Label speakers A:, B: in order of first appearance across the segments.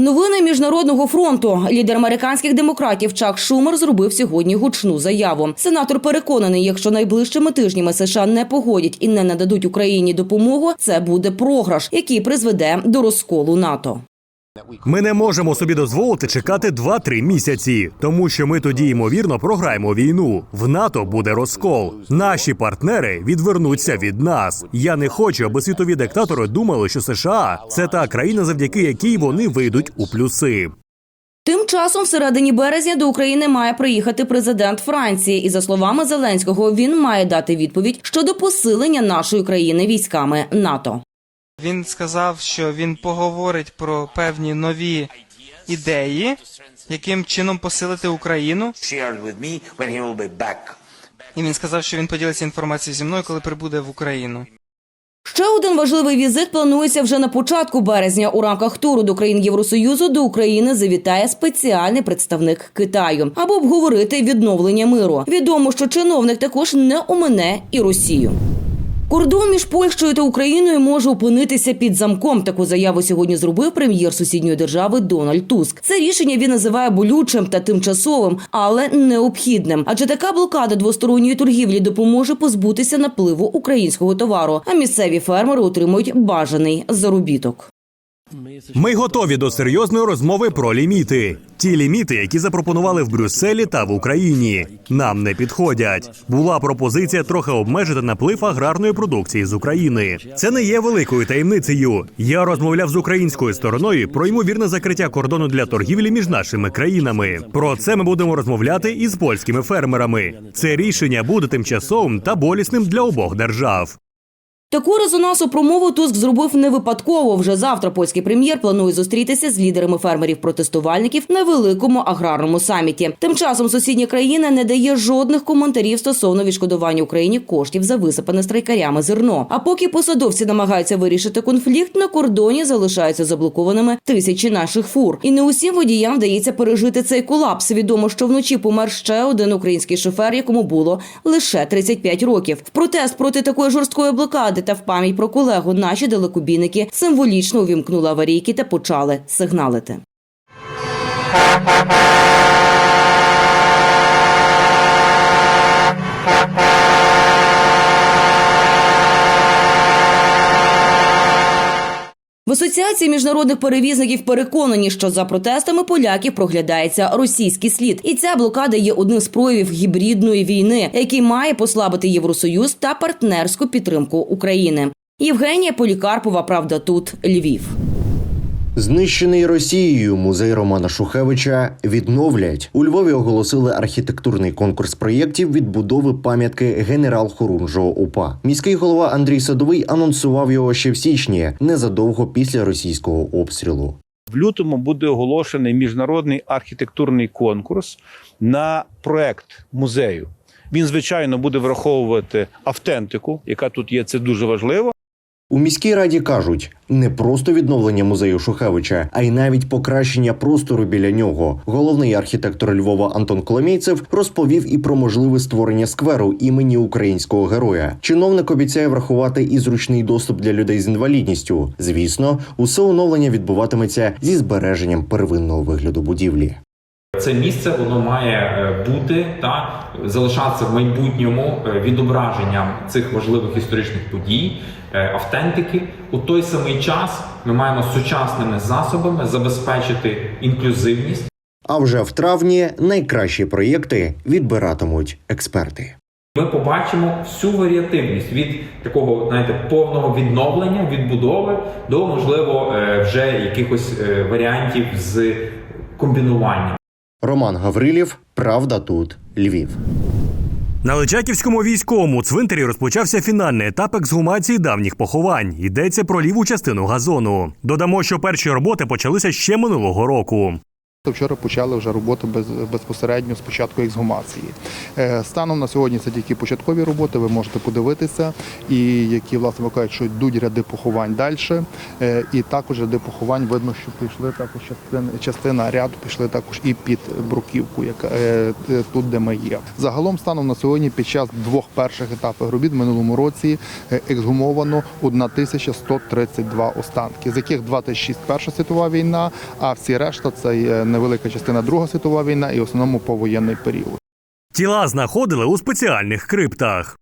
A: Новини міжнародного фронту. Лідер американських демократів Чак Шумер зробив сьогодні гучну заяву. Сенатор переконаний, якщо найближчими тижнями США не погодять і не нададуть Україні допомогу, це буде програш, який призведе до розколу НАТО.
B: Ми не можемо собі дозволити чекати 2-3 місяці, тому що ми тоді ймовірно програємо війну. В НАТО буде розкол. Наші партнери відвернуться від нас. Я не хочу, аби світові диктатори думали, що США це та країна, завдяки якій вони вийдуть у плюси.
A: Тим часом, в середині березня до України має приїхати президент Франції, і за словами Зеленського, він має дати відповідь щодо посилення нашої країни військами НАТО.
C: Він сказав, що він поговорить про певні нові ідеї, яким чином посилити Україну. І він сказав, що він поділиться інформацією зі мною, коли прибуде в Україну.
A: Ще один важливий візит планується вже на початку березня. У рамках туру до країн Євросоюзу до України завітає спеціальний представник Китаю, аби обговорити відновлення миру. Відомо, що чиновник також не омине і Росію. Кордон між Польщею та Україною може опинитися під замком. Таку заяву сьогодні зробив прем'єр сусідньої держави Дональд Туск. Це рішення він називає болючим та тимчасовим, але необхідним. Адже така блокада двосторонньої торгівлі допоможе позбутися напливу українського товару, а місцеві фермери отримують бажаний заробіток.
B: Ми готові до серйозної розмови про ліміти. Ті ліміти, які запропонували в Брюсселі та в Україні, нам не підходять. Була пропозиція трохи обмежити наплив аграрної продукції з України. Це не є великою таємницею. Я розмовляв з українською стороною про ймовірне закриття кордону для торгівлі між нашими країнами. Про це ми будемо розмовляти із польськими фермерами. Це рішення буде тимчасовим та болісним для обох держав.
A: Таку резонансу промову Туск зробив не випадково. Вже завтра польський прем'єр планує зустрітися з лідерами фермерів-протестувальників на великому аграрному саміті. Тим часом сусідня країна не дає жодних коментарів стосовно відшкодування Україні коштів за висипане страйкарями зерно. А поки посадовці намагаються вирішити конфлікт, на кордоні залишаються заблокованими тисячі наших фур. І не усім водіям вдається пережити цей колапс. Відомо, що вночі помер ще один український шофер, якому було лише 35 років. В протест проти такої жорсткої блокади та в пам'ять про колегу наші далекобійники символічно увімкнули аварійки та почали сигналити. В асоціації міжнародних перевізників переконані, що за протестами поляків проглядається російський слід, і ця блокада є одним з проявів гібридної війни, який має послабити Євросоюз та партнерську підтримку України. Євгенія Полікарпова, правда, тут Львів.
D: Знищений Росією музей Романа Шухевича відновлять. У Львові оголосили архітектурний конкурс проєктів відбудови пам'ятки генерал Хорунжого УПА. Міський голова Андрій Садовий анонсував його ще в січні, незадовго після російського обстрілу.
E: В лютому буде оголошений міжнародний архітектурний конкурс на проект музею. Він, звичайно, буде враховувати автентику, яка тут є. Це дуже важливо.
D: У міській раді кажуть не просто відновлення музею Шухевича, а й навіть покращення простору біля нього. Головний архітектор Львова Антон Коломійцев розповів і про можливе створення скверу імені українського героя. Чиновник обіцяє врахувати і зручний доступ для людей з інвалідністю. Звісно, усе оновлення відбуватиметься зі збереженням первинного вигляду будівлі.
F: Це місце воно має е, бути та залишатися в майбутньому е, відображенням цих важливих історичних подій, е, автентики. У той самий час ми маємо сучасними засобами забезпечити інклюзивність.
D: А вже в травні найкращі проєкти відбиратимуть експерти.
F: Ми побачимо всю варіативність від такого, знаєте, повного відновлення, відбудови до можливо вже якихось варіантів з комбінуванням.
D: Роман Гаврилів, Правда тут Львів.
B: На Личаківському військовому цвинтарі розпочався фінальний етап ексгумації давніх поховань. Йдеться про ліву частину газону. Додамо, що перші роботи почалися ще минулого року.
G: Вчора почали вже роботу без, безпосередньо з початку ексгумації. Е, Станом на сьогодні це тільки початкові роботи, ви можете подивитися, і які власне кажуть, що йдуть ряди поховань далі. Е, І також ряди поховань видно, що пішли також частина, частина ряду пішли також і під бруківку, яка е, тут, де ми є. Загалом станом на сьогодні під час двох перших етапів робіт в минулому році ексгумовано 1132 останки, з яких 26 Перша світова війна, а всі решта це невелика частина Друга світова війна і в основному повоєнний період.
B: Тіла знаходили у спеціальних криптах.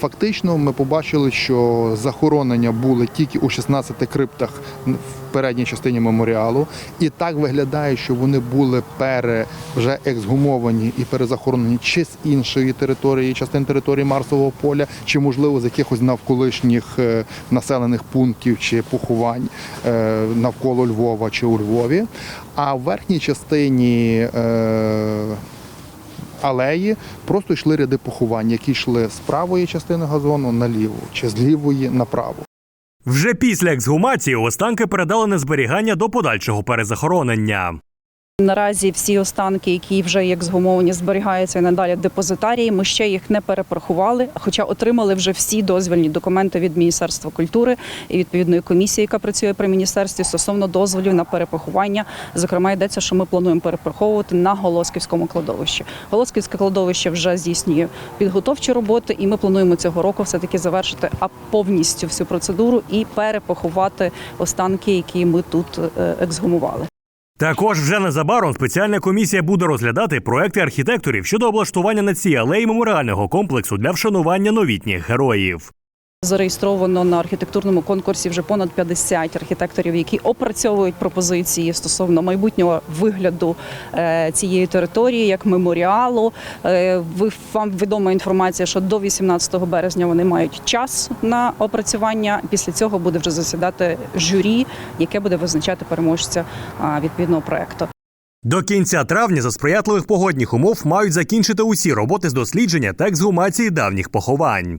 G: Фактично, ми побачили, що захоронення були тільки у 16 криптах в передній частині меморіалу, і так виглядає, що вони були пере вже ексгумовані і перезахоронені чи з іншої території, частин території Марсового поля, чи можливо з якихось навколишніх е, населених пунктів чи поховань е, навколо Львова чи у Львові. А в верхній частині е, алеї просто йшли ряди поховань, які йшли з правої частини газону на ліву чи з лівої на праву.
B: Вже після ексгумації останки передали на зберігання до подальшого перезахоронення.
H: Наразі всі останки, які вже є ексгумовані, зберігаються і надалі депозитарії. Ми ще їх не перепорахували, хоча отримали вже всі дозвільні документи від Міністерства культури і відповідної комісії, яка працює при міністерстві стосовно дозволів на перепоховання. Зокрема, йдеться, що ми плануємо перепораховувати на Голосківському кладовищі. Голосківське кладовище вже здійснює підготовчі роботи, і ми плануємо цього року все таки завершити а повністю всю процедуру і перепоховати останки, які ми тут е, ексгумували.
B: Також вже незабаром спеціальна комісія буде розглядати проекти архітекторів щодо облаштування на цій алеї меморіального комплексу для вшанування новітніх героїв.
H: Зареєстровано на архітектурному конкурсі вже понад 50 архітекторів, які опрацьовують пропозиції стосовно майбутнього вигляду е, цієї території як меморіалу. Е, вам відома інформація, що до 18 березня вони мають час на опрацювання. Після цього буде вже засідати журі, яке буде визначати переможця відповідного проекту.
B: До кінця травня за сприятливих погодних умов мають закінчити усі роботи з дослідження та ексгумації давніх поховань.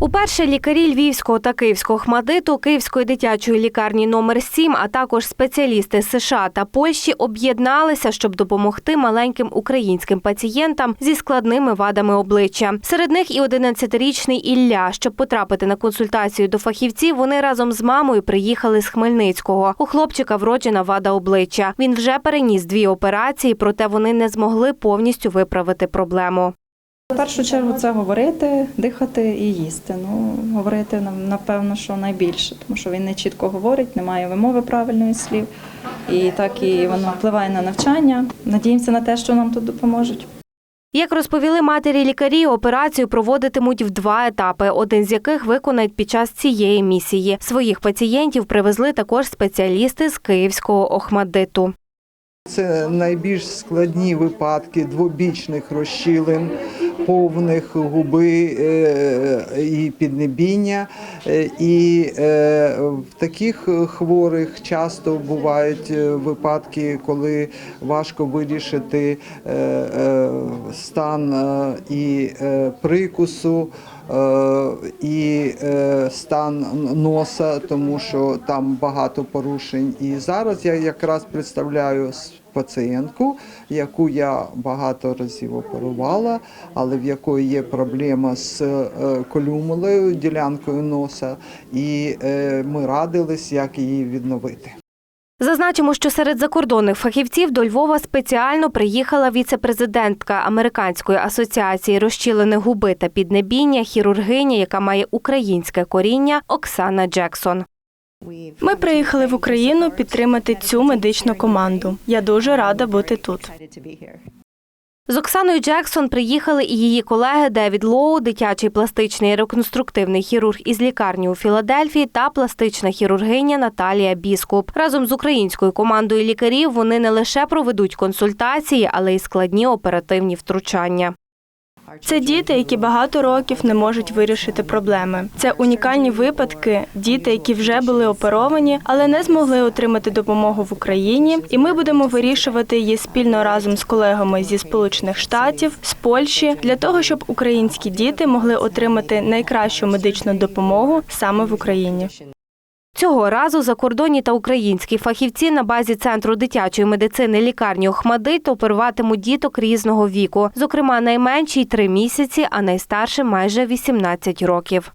I: Уперше лікарі Львівського та Київського хмадиту, Київської дитячої лікарні номер 7 а також спеціалісти США та Польщі об'єдналися, щоб допомогти маленьким українським пацієнтам зі складними вадами обличчя. Серед них і 11-річний Ілля. Щоб потрапити на консультацію до фахівців, вони разом з мамою приїхали з Хмельницького. У хлопчика вроджена вада обличчя. Він вже переніс дві операції, проте вони не змогли повністю виправити проблему.
J: В першу чергу це говорити, дихати і їсти. Ну, говорити нам, напевно, що найбільше, тому що він не чітко говорить, немає вимови правильної слів. І так і воно впливає на навчання. Надіємося на те, що нам тут допоможуть.
I: Як розповіли матері лікарі, операцію проводитимуть в два етапи, один з яких виконають під час цієї місії. Своїх пацієнтів привезли також спеціалісти з київського охмаддиту.
K: Це найбільш складні випадки двобічних розщілин, повних губи е, і піднебіння. Е, І е, в таких хворих часто бувають випадки, коли важко вирішити стан і прикусу. І стан носа, тому що там багато порушень. І зараз я якраз представляю пацієнтку, яку я багато разів оперувала, але в якої є проблема з е, колюмолею, ділянкою носа, і е, ми радились, як її відновити.
I: Зазначимо, що серед закордонних фахівців до Львова спеціально приїхала віце-президентка Американської асоціації розчілених губи та піднебіння, хірургиня, яка має українське коріння Оксана Джексон.
L: Ми приїхали в Україну підтримати цю медичну команду. Я дуже рада бути тут.
I: З Оксаною Джексон приїхали і її колеги Девід Лоу, дитячий пластичний реконструктивний хірург із лікарні у Філадельфії та пластична хірургиня Наталія Біскуп. Разом з українською командою лікарів вони не лише проведуть консультації, але й складні оперативні втручання.
L: Це діти, які багато років не можуть вирішити проблеми. Це унікальні випадки, діти, які вже були оперовані, але не змогли отримати допомогу в Україні. І ми будемо вирішувати її спільно разом з колегами зі Сполучених Штатів, з Польщі, для того, щоб українські діти могли отримати найкращу медичну допомогу саме в Україні.
I: Цього разу закордонні та українські фахівці на базі центру дитячої медицини лікарні Охмадит оперуватимуть діток різного віку. Зокрема, найменші 3 місяці, а найстаршим майже 18 років.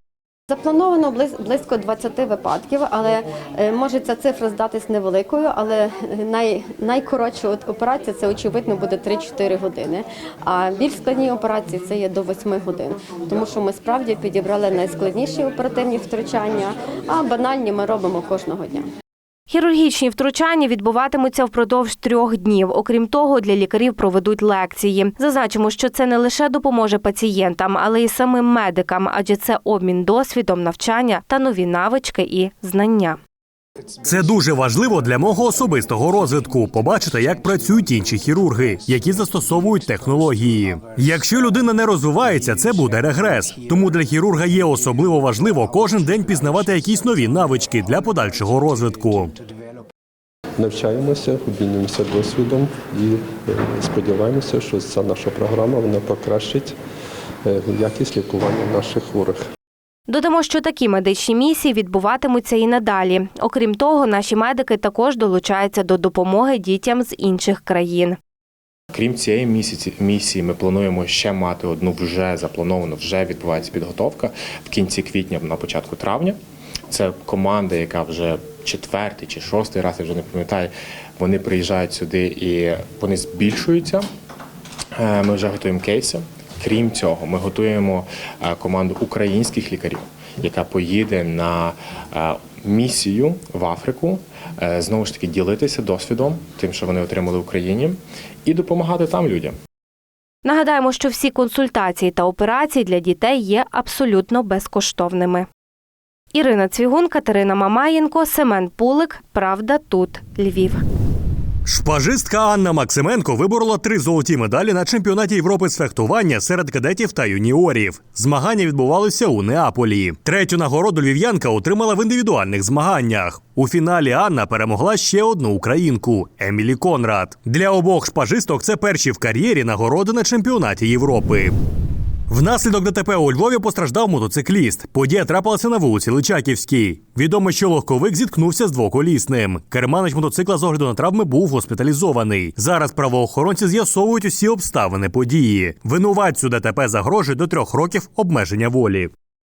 M: Заплановано близ- близько 20 випадків, але е, може ця цифра здатись невеликою, але е, най, найкоротша операція це очевидно буде 3-4 години. А більш складні операції це є до 8 годин, тому що ми справді підібрали найскладніші оперативні втручання, а банальні ми робимо кожного дня.
I: Хірургічні втручання відбуватимуться впродовж трьох днів. Окрім того, для лікарів проведуть лекції. Зазначимо, що це не лише допоможе пацієнтам, але й самим медикам, адже це обмін досвідом, навчання та нові навички і знання.
B: Це дуже важливо для мого особистого розвитку. Побачити, як працюють інші хірурги, які застосовують технології. Якщо людина не розвивається, це буде регрес. Тому для хірурга є особливо важливо кожен день пізнавати якісь нові навички для подальшого розвитку.
N: Навчаємося, обмінюємося досвідом і е, сподіваємося, що ця наша програма вона покращить е, якість лікування наших хворих.
I: Додамо, що такі медичні місії відбуватимуться і надалі. Окрім того, наші медики також долучаються до допомоги дітям з інших країн.
O: Крім цієї місії, ми плануємо ще мати одну вже заплановану, вже відбувається підготовка в кінці квітня, на початку травня. Це команда, яка вже четвертий чи шостий раз, я вже не пам'ятаю. Вони приїжджають сюди і вони збільшуються. Е, Ми вже готуємо кейси. Крім цього, ми готуємо е, команду українських лікарів, яка поїде на е, місію в Африку, е, знову ж таки ділитися досвідом, тим, що вони отримали в Україні, і допомагати там людям.
I: Нагадаємо, що всі консультації та операції для дітей є абсолютно безкоштовними. Ірина Цвігун, Катерина Мамаєнко, Семен Пулик. Правда, тут Львів.
B: Шпажистка Анна Максименко виборола три золоті медалі на чемпіонаті Європи з фехтування серед кадетів та юніорів. Змагання відбувалися у Неаполі. Третю нагороду львів'янка отримала в індивідуальних змаганнях. У фіналі Анна перемогла ще одну українку Емілі Конрад. Для обох шпажисток це перші в кар'єрі нагороди на чемпіонаті Європи. Внаслідок ДТП у Львові постраждав мотоцикліст. Подія трапилася на вулиці Личаківській. Відомо, що легковик зіткнувся з двоколісним. Керманич мотоцикла з огляду на травми був госпіталізований. Зараз правоохоронці з'ясовують усі обставини події. Винуватцю ДТП загрожує до трьох років обмеження волі.